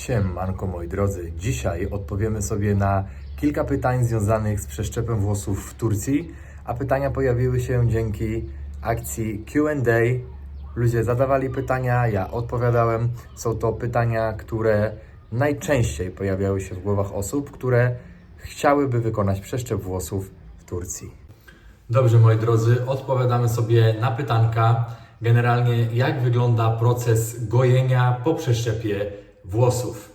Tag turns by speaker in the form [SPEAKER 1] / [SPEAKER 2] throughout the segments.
[SPEAKER 1] Siemanko moi drodzy, dzisiaj odpowiemy sobie na kilka pytań związanych z przeszczepem włosów w Turcji, a pytania pojawiły się dzięki akcji Q&A. Ludzie zadawali pytania, ja odpowiadałem. Są to pytania, które najczęściej pojawiały się w głowach osób, które chciałyby wykonać przeszczep włosów w Turcji. Dobrze, moi drodzy, odpowiadamy sobie na pytanka. Generalnie, jak wygląda proces gojenia po przeszczepie włosów?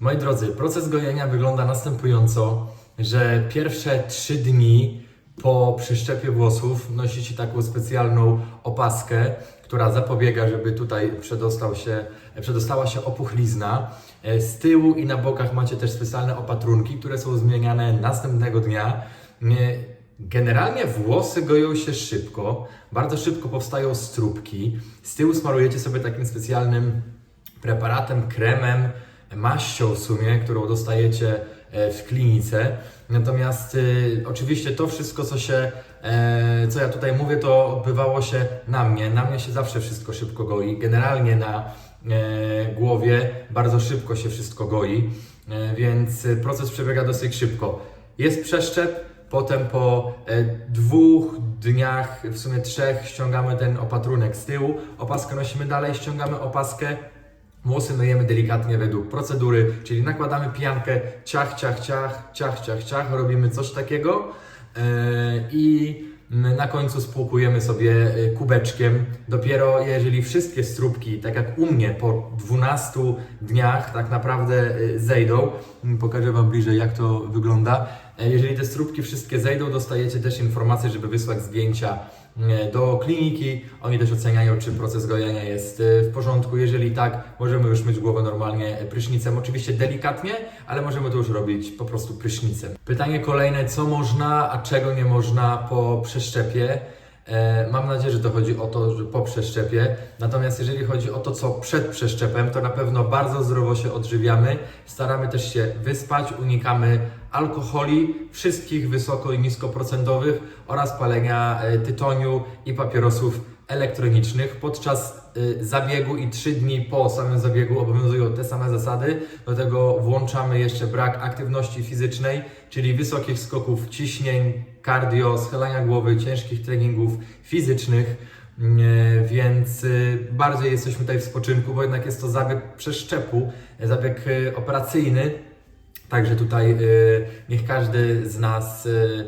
[SPEAKER 1] Moi drodzy, proces gojenia wygląda następująco, że pierwsze trzy dni po przeszczepie włosów nosicie taką specjalną opaskę, która zapobiega, żeby tutaj przedostał się, przedostała się opuchlizna. E, Z tyłu i na bokach macie też specjalne opatrunki, które są zmieniane następnego dnia. Nie- Generalnie włosy goją się szybko, bardzo szybko powstają strupki. Z tyłu smarujecie sobie takim specjalnym preparatem, kremem, maścią w sumie, którą dostajecie e, w klinice. Natomiast y, oczywiście to wszystko, co się, e, co ja tutaj mówię, to odbywało się na mnie. Na mnie się zawsze wszystko szybko goi. Generalnie na e, głowie bardzo szybko się wszystko goi, e, więc proces przebiega dosyć szybko. Jest przeszczep, potem po e, dwóch dniach, w sumie trzech, ściągamy ten opatrunek z tyłu, opaskę nosimy dalej, ściągamy opaskę, Włosy myjemy delikatnie według procedury, czyli nakładamy pijankę, ciach, ciach, ciach, ciach, ciach, ciach, robimy coś takiego e, i na końcu spłukujemy sobie e, kubeczkiem. Dopiero jeżeli wszystkie strubki, tak jak u mnie, po 12 dniach tak naprawdę e, zejdą, Mm, pokażę Wam bliżej jak to wygląda. Jeżeli te strubki wszystkie zejdą, dostajecie też informację, żeby wysłać zdjęcia do kliniki. Oni też oceniają, czy proces gojenia jest e, w porządku. Jeżeli tak, możemy już myć głowę normalnie prysznicem. Oczywiście delikatnie, ale możemy to już robić po prostu prysznicem. Pytanie kolejne, co można, a czego nie można po przeszczepie? E, Mam nadzieję, że to chodzi o to, że po przeszczepie. Natomiast jeżeli chodzi o to, co przed przeszczepem, to na pewno bardzo zdrowo się odżywiamy. Staramy też się wyspać, unikamy alkoholi, wszystkich wysoko i niskoprocentowych oraz palenia e, tytoniu i papierosów elektronicznych. Podczas y, zabiegu i 3 dni po samym zabiegu obowiązują te same zasady. Do tego włączamy jeszcze brak aktywności fizycznej, czyli wysokich skoków ciśnień, cardio, schylania głowy, ciężkich treningów fizycznych. Nie, Więc y, bardziej jesteśmy tutaj w spoczynku, bo jednak jest to zabieg przeszczepu, zabieg operacyjny. Także tutaj y, niech każdy z nas, y,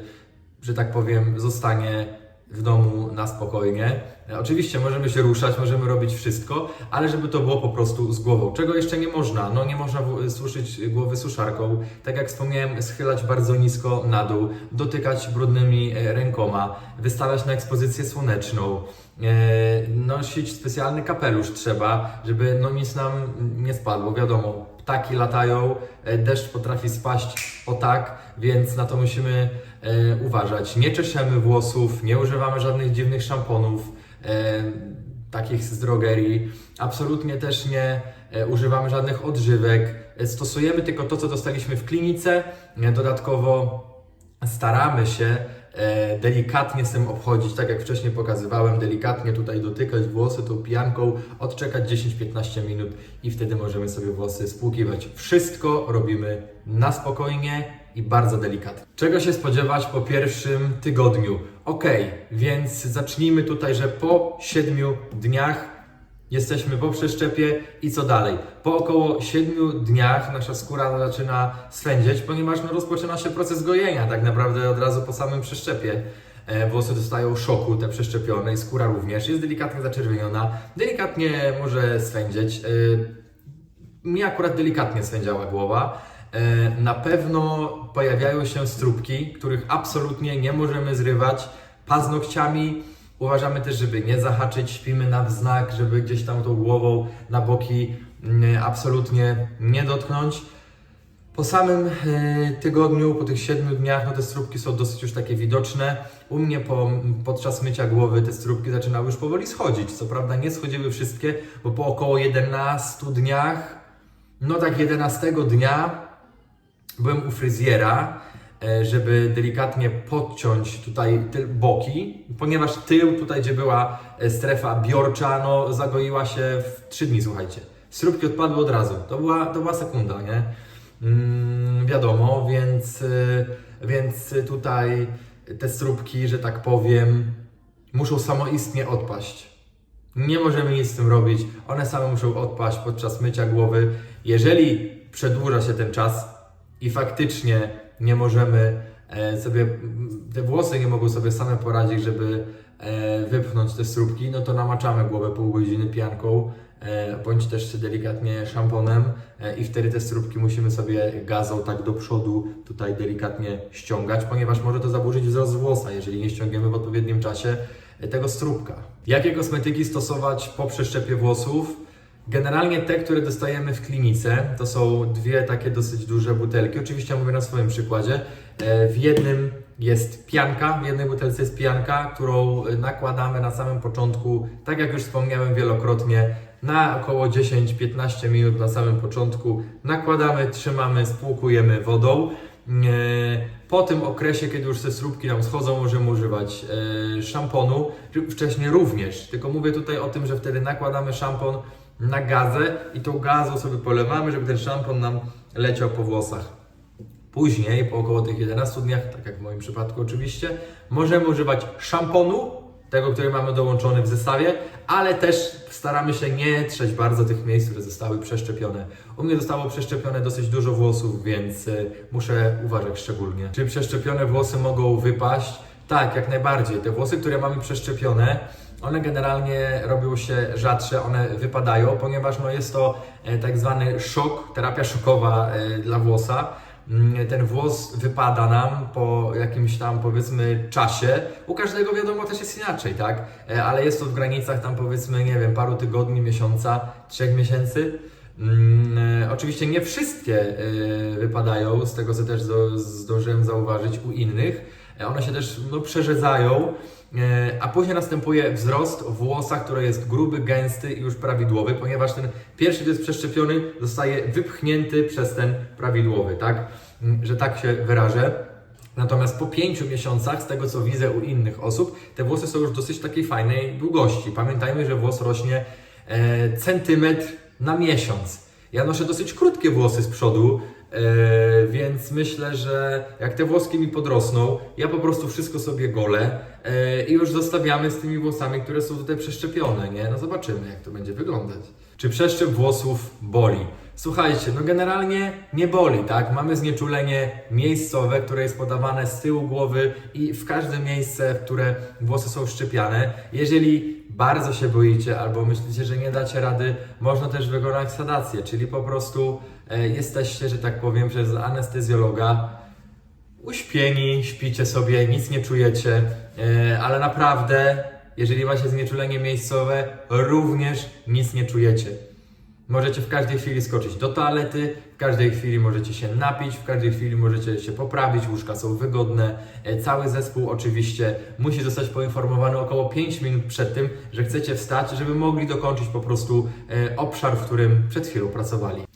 [SPEAKER 1] że tak powiem, zostanie w domu na spokojnie. E, Oczywiście możemy się ruszać, możemy robić wszystko, ale żeby to było po prostu z głową. Czego jeszcze nie można? No nie można suszyć głowy suszarką. Tak jak wspomniałem, schylać bardzo nisko na dół, dotykać brudnymi e, rękoma, wystawiać na ekspozycję słoneczną. E, nosić specjalny kapelusz trzeba, żeby no nic nam nie spadło. Wiadomo, ptaki latają, e, deszcz potrafi spaść o tak, więc na to musimy e, uważać. Nie czeszemy włosów, nie używamy żadnych dziwnych szamponów, e, takich z drogerii. Absolutnie też nie używamy żadnych odżywek. Stosujemy tylko to, co dostaliśmy w klinice. Dodatkowo staramy się delikatnie z tym obchodzić, tak jak wcześniej pokazywałem, delikatnie tutaj dotykać włosy tą pijanką, odczekać 10-15 minut i wtedy możemy sobie włosy spłukiwać. Wszystko robimy na spokojnie i bardzo delikatnie. Czego się spodziewać po pierwszym tygodniu? Ok, więc zacznijmy tutaj, że po 7 dniach Jesteśmy po przeszczepie i co dalej? Po około 7 dniach nasza skóra zaczyna swędzieć, ponieważ no, rozpoczyna się proces gojenia tak naprawdę od razu po samym przeszczepie. E, Włosy dostają szoku, te przeszczepione i skóra również jest delikatnie zaczerwieniona, delikatnie może swędzieć. E, mi akurat delikatnie swędziała głowa. E, Na pewno pojawiają się strubki, których absolutnie nie możemy zrywać paznokciami. Uważamy też, żeby nie zahaczyć, śpimy na wznak, żeby gdzieś tam tą głową na boki mm, absolutnie nie dotknąć. Po samym e, tygodniu, po tych 7 dniach, no te strubki są dosyć już takie widoczne. U mnie po, podczas mycia głowy te strubki zaczynały już powoli schodzić. Co prawda nie schodziły wszystkie, bo po około 11 dniach, no tak 11 dnia byłem u fryzjera, żeby delikatnie podciąć tutaj boki, ponieważ tył, tutaj gdzie była e, strefa biorcza, no zagoiła się w 3 dni, słuchajcie. Śrubki odpadły od razu. To była, to była sekunda, nie? Mm, wiadomo, więc, y, więc tutaj te śrubki, że tak powiem, muszą samoistnie odpaść. Nie możemy nic z tym robić. One same muszą odpaść podczas mycia głowy. Jeżeli przedłuża się ten czas i faktycznie nie możemy e, sobie, te włosy nie mogą sobie same poradzić, żeby e, wypchnąć te śrubki, no to namaczamy głowę pół godziny pianką, e, bądź też delikatnie szamponem i wtedy te śrubki musimy sobie gazą tak do przodu tutaj delikatnie ściągać, ponieważ może to zaburzyć wzrost włosa, jeżeli nie ściągniemy w odpowiednim czasie tego strubka. Jakie kosmetyki stosować po przeszczepie włosów? Generalnie te, które dostajemy w klinice, to są dwie takie dosyć duże butelki. Oczywiście mówię na swoim przykładzie. E, W jednym jest pianka, w jednej butelce jest pianka, którą e, nakładamy na samym początku, tak jak już wspomniałem wielokrotnie, na około 10-15 minut na samym początku. Nakładamy, trzymamy, spłukujemy wodą. E, Po tym okresie, kiedy już te śrubki nam schodzą, możemy używać szamponu. Wcześniej również, tylko mówię tutaj o tym, że wtedy nakładamy szampon na gazę i tą gazą sobie polewamy, żeby ten szampon nam leciał po włosach. Później, po około tych 11 dniach, tak jak w moim przypadku oczywiście, możemy używać szamponu, tego, który mamy dołączony w zestawie, ale też staramy się nie trzeć bardzo tych miejsc, które zostały przeszczepione. U mnie zostało przeszczepione dosyć dużo włosów, więc y, muszę uważać szczególnie. Czy przeszczepione włosy mogą wypaść? Tak, jak najbardziej. Te włosy, które mamy przeszczepione, one generalnie robią się rzadsze, one wypadają, ponieważ no, jest to e, tak zwany szok, terapia szokowa e, dla włosa. Mm, Ten włos wypada nam po jakimś tam powiedzmy czasie. U każdego wiadomo też jest inaczej, tak? E, Ale jest to w granicach tam powiedzmy, nie wiem, paru tygodni, miesiąca, trzech miesięcy. Mm, Oczywiście nie wszystkie wypadają, z tego co też zdążyłem zauważyć u innych. One się też no, przerzedzają, e, a później następuje wzrost w włosach, który jest gruby, gęsty i już prawidłowy, ponieważ ten pierwszy, który jest przeszczepiony, zostaje wypchnięty przez ten prawidłowy, tak? Mm, Że tak się wyrażę. Natomiast po pięciu miesiącach, z tego co widzę u innych osób, te włosy są już dosyć takiej fajnej długości. Pamiętajmy, że włos rośnie e, centymetr na miesiąc. Ja noszę dosyć krótkie włosy z przodu, e, więc myślę, że jak te włoski mi podrosną, ja po prostu wszystko sobie golę e, i już zostawiamy z tymi włosami, które są tutaj przeszczepione, nie? No zobaczymy, jak to będzie wyglądać. Czy przeszczep włosów boli? Słuchajcie, no generalnie nie boli, tak? Mamy znieczulenie miejscowe, które jest podawane z tyłu głowy i w każde miejsce, w które włosy są szczepiane. Jeżeli bardzo się boicie albo myślicie, że nie dacie rady, można też wykonać sedację, czyli po prostu jesteście, że tak powiem, przez anestezjologa uśpieni, śpicie sobie, nic nie czujecie, e, ale naprawdę, jeżeli macie znieczulenie miejscowe, również nic nie czujecie. Możecie w każdej chwili skoczyć do toalety, w każdej chwili możecie się napić, w każdej chwili możecie się poprawić, łóżka są wygodne. E, Cały zespół oczywiście musi zostać poinformowany około 5 minut przed tym, że chcecie wstać, żeby mogli dokończyć po prostu e, obszar, w którym przed chwilą pracowali.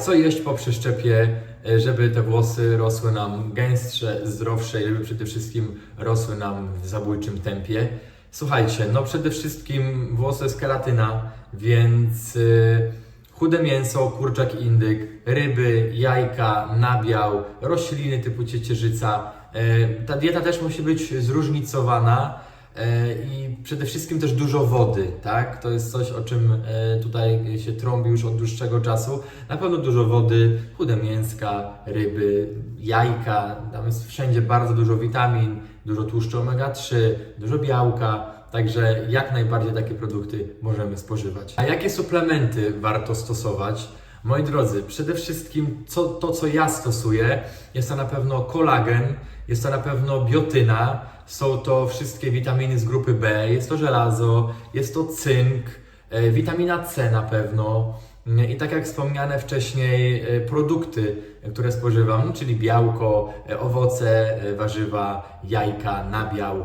[SPEAKER 1] Co jeść po przeszczepie, e, żeby te włosy rosły nam gęstsze, zdrowsze i żeby przede wszystkim rosły nam w zabójczym tempie? Słuchajcie, no przede wszystkim włosy z keratyna, więc y, chude mięso, kurczak indyk, ryby, jajka, nabiał, rośliny typu ciecierzyca. Y, ta dieta też musi być zróżnicowana. E, I przede wszystkim też dużo wody, tak? To jest coś, o czym e, tutaj się trąbi już od dłuższego czasu. Na pewno dużo wody, chude mięska, ryby, jajka, tam jest wszędzie bardzo dużo witamin, dużo tłuszczu omega-3, dużo białka. Także jak najbardziej takie produkty możemy spożywać. A jakie suplementy warto stosować? Moi drodzy, przede wszystkim co, to, co ja stosuję, jest to na pewno kolagen, jest to na pewno biotyna, są to wszystkie witaminy z grupy B, jest to żelazo, jest to cynk, e, witamina C na pewno. Mm, I tak jak wspomniane wcześniej, e, produkty, e, które spożywam, czyli białko, owoce, warzywa, jajka, nabiał,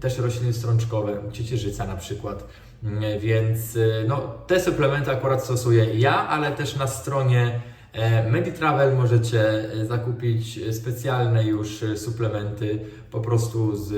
[SPEAKER 1] też rośliny strączkowe, ciecierzyca na przykład. Mm, Więc no, te suplementy akurat stosuję ja, ale też na stronie Meditravel możecie e, zakupić e, specjalne już e, suplementy po prostu z,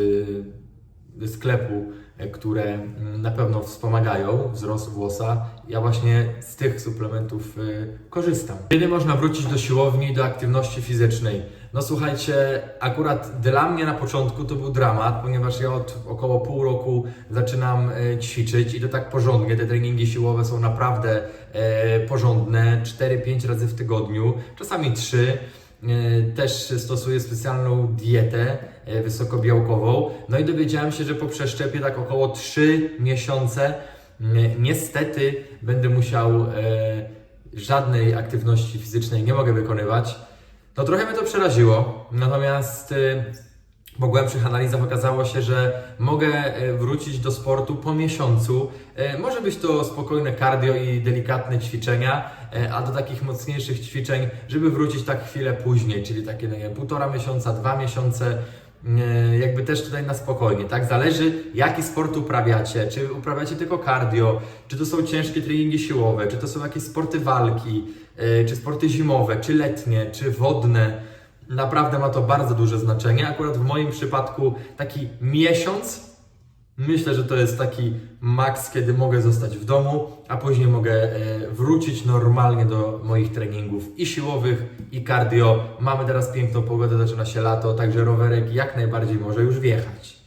[SPEAKER 1] sklepu e, które mm, na pewno wspomagają wzrost włosa. Ja właśnie z tych suplementów y, korzystam. Kiedy można wrócić do siłowni, do aktywności fizycznej? No słuchajcie, akurat dla mnie na początku to był dramat, ponieważ ja od około pół roku zaczynam e, ćwiczyć i to tak porządnie. Te treningi siłowe są naprawdę e, porządne, 4-5 razy w tygodniu, czasami 3. E, Też stosuję specjalną dietę e, wysokobiałkową. No i dowiedziałem się, że po przeszczepie tak około 3 miesiące niestety będę musiał e, żadnej aktywności fizycznej nie mogę wykonywać. No trochę mnie to przeraziło, natomiast po głębszych analizach okazało się, że mogę y, wrócić do sportu po miesiącu. Y, Może być to spokojne cardio i delikatne ćwiczenia, y, a do takich mocniejszych ćwiczeń, żeby wrócić tak chwilę później, czyli takie nie wiem, półtora miesiąca, dwa miesiące, y, jakby też tutaj na spokojnie, tak? Zależy jaki sport uprawiacie, czy uprawiacie tylko cardio, czy to są ciężkie treningi siłowe, czy to są jakieś sporty walki, czy sporty zimowe, czy letnie, czy wodne. Naprawdę ma to bardzo duże znaczenie. Akurat w moim przypadku taki miesiąc Myślę, że to jest taki maks, kiedy mogę zostać w domu, a później mogę e, wrócić normalnie do moich treningów i siłowych, i cardio. Mamy teraz piękną pogodę, zaczyna się lato, także rowerek jak najbardziej może już wjechać.